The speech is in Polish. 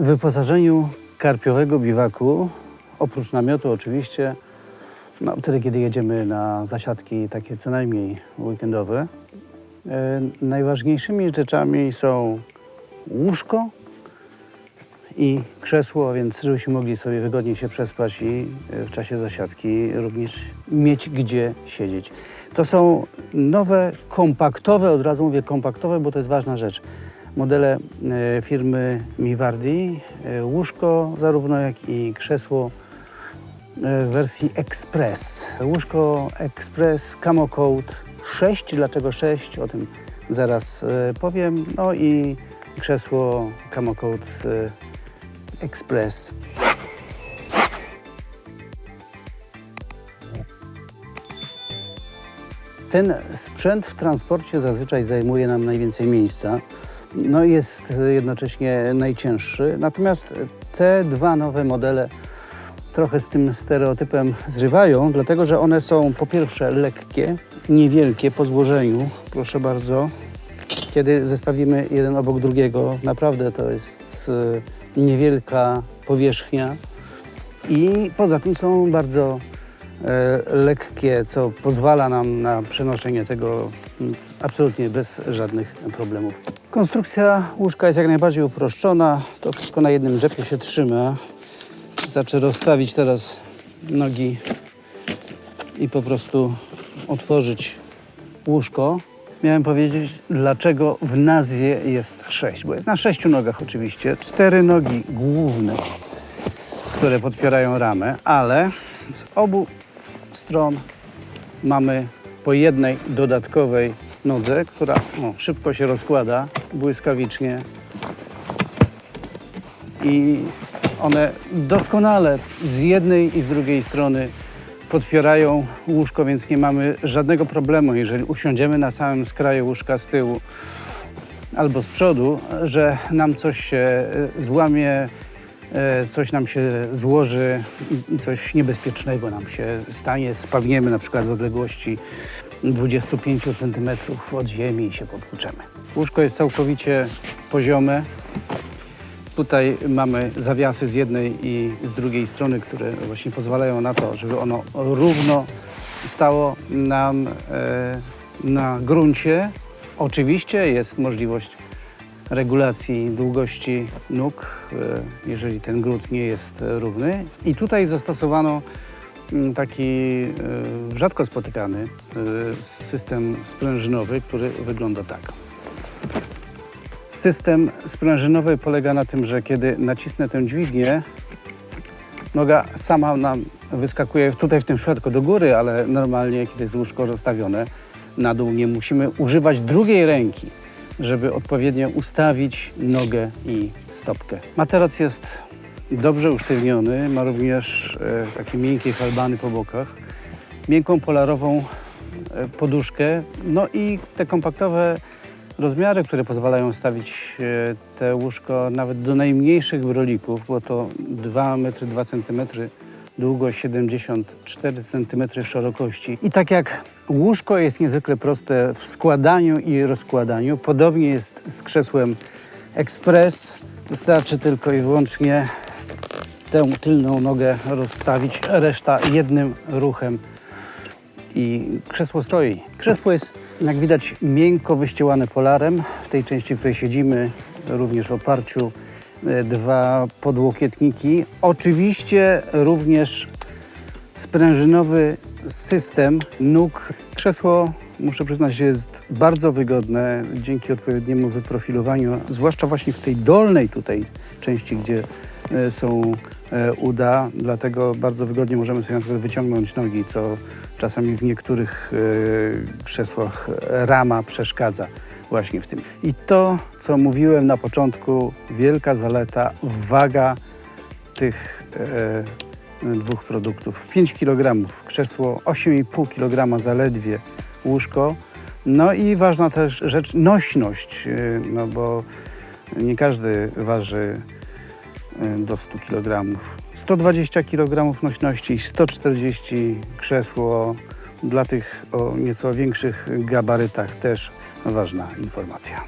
W wyposażeniu karpiowego biwaku, oprócz namiotu oczywiście, no, wtedy kiedy jedziemy na zasiadki takie co najmniej weekendowe, e, najważniejszymi rzeczami są łóżko i krzesło, więc żebyśmy mogli sobie wygodnie się przespać i e, w czasie zasiadki również mieć gdzie siedzieć. To są nowe, kompaktowe, od razu mówię kompaktowe, bo to jest ważna rzecz. Modele e, firmy Mivardi, e, łóżko zarówno jak i krzesło e, w wersji Express. Łóżko Express Camo Code 6, dlaczego 6? O tym zaraz powiem. No i krzesło Camo Code Express. Ten sprzęt w transporcie zazwyczaj zajmuje nam najwięcej miejsca. No jest jednocześnie najcięższy. Natomiast te dwa nowe modele trochę z tym stereotypem zrywają, dlatego że one są po pierwsze lekkie, niewielkie po złożeniu, proszę bardzo. Kiedy zestawimy jeden obok drugiego, naprawdę to jest e, niewielka powierzchnia i poza tym są bardzo e, lekkie, co pozwala nam na przenoszenie tego absolutnie bez żadnych problemów. Konstrukcja łóżka jest jak najbardziej uproszczona. To wszystko na jednym drzepie się trzyma. Wystarczy rozstawić teraz nogi i po prostu otworzyć łóżko. Miałem powiedzieć, dlaczego w nazwie jest sześć, bo jest na sześciu nogach oczywiście. Cztery nogi główne, które podpierają ramę, ale z obu stron mamy po jednej dodatkowej nodze, która o, szybko się rozkłada, błyskawicznie. I one doskonale z jednej i z drugiej strony podpierają łóżko, więc nie mamy żadnego problemu, jeżeli usiądziemy na samym skraju łóżka z tyłu albo z przodu, że nam coś się e, złamie, coś nam się złoży i- coś niebezpiecznego nam się stanie. Spadniemy na przykład z odległości 25 cm od ziemi i się potłuczemy. Łóżko jest całkowicie poziome. Tutaj mamy zawiasy z jednej i z drugiej strony, które właśnie pozwalają na to, żeby ono równo stało nam e, na gruncie. Oczywiście jest możliwość regulacji długości nóg, e, jeżeli ten grunt nie jest równy. I tutaj zastosowano mm, taki e, rzadko spotykany e, system sprężynowy, który wygląda tak. System sprężynowy polega na tym, że kiedy nacisnę tę dźwignię, noga sama nam wyskakuje tutaj w tym przypadku do góry, ale normalnie, kiedy jest łóżko rozstawione na dół, nie musimy używać drugiej ręki, żeby odpowiednio ustawić nogę i stopkę. Materac jest dobrze usztywniony, ma również e, takie miękkie falbany po bokach, miękką polarową e, poduszkę, no i te kompaktowe rozmiary, które pozwalają stawić e, te łóżko nawet do najmniejszych brolików, bo to 2 metry 2 cm długość 74 cm szerokości. I tak jak łóżko jest niezwykle proste w składaniu i rozkładaniu, podobnie jest z krzesłem Express. Wystarczy tylko i wyłącznie tę tylną nogę rozstawić, reszta jednym ruchem i krzesło stoi. Krzesło jest, jak widać, miękko wyścielane polarem. W tej części, w której siedzimy, również w oparciu dwa podłokietniki. Oczywiście również sprężynowy system nóg. Krzesło, muszę przyznać, jest bardzo wygodne dzięki odpowiedniemu wyprofilowaniu, zwłaszcza właśnie w tej dolnej tutaj części, gdzie e, są e, uda. Dlatego bardzo wygodnie możemy sobie na przykład wyciągnąć nogi, co czasami w niektórych e, krzesłach rama przeszkadza właśnie w tym. I to, co mówiłem na początku, wielka zaleta, waga tych e, dwóch produktów. 5 kg krzesło, 8,5 kg zaledwie łóżko. No i ważna też rzecz, nośność, e, no bo nie każdy waży e, do 100 kg. 120 kg nośności, 140 krzesło. Dla tych o nieco większych gabarytach też ważna informacja.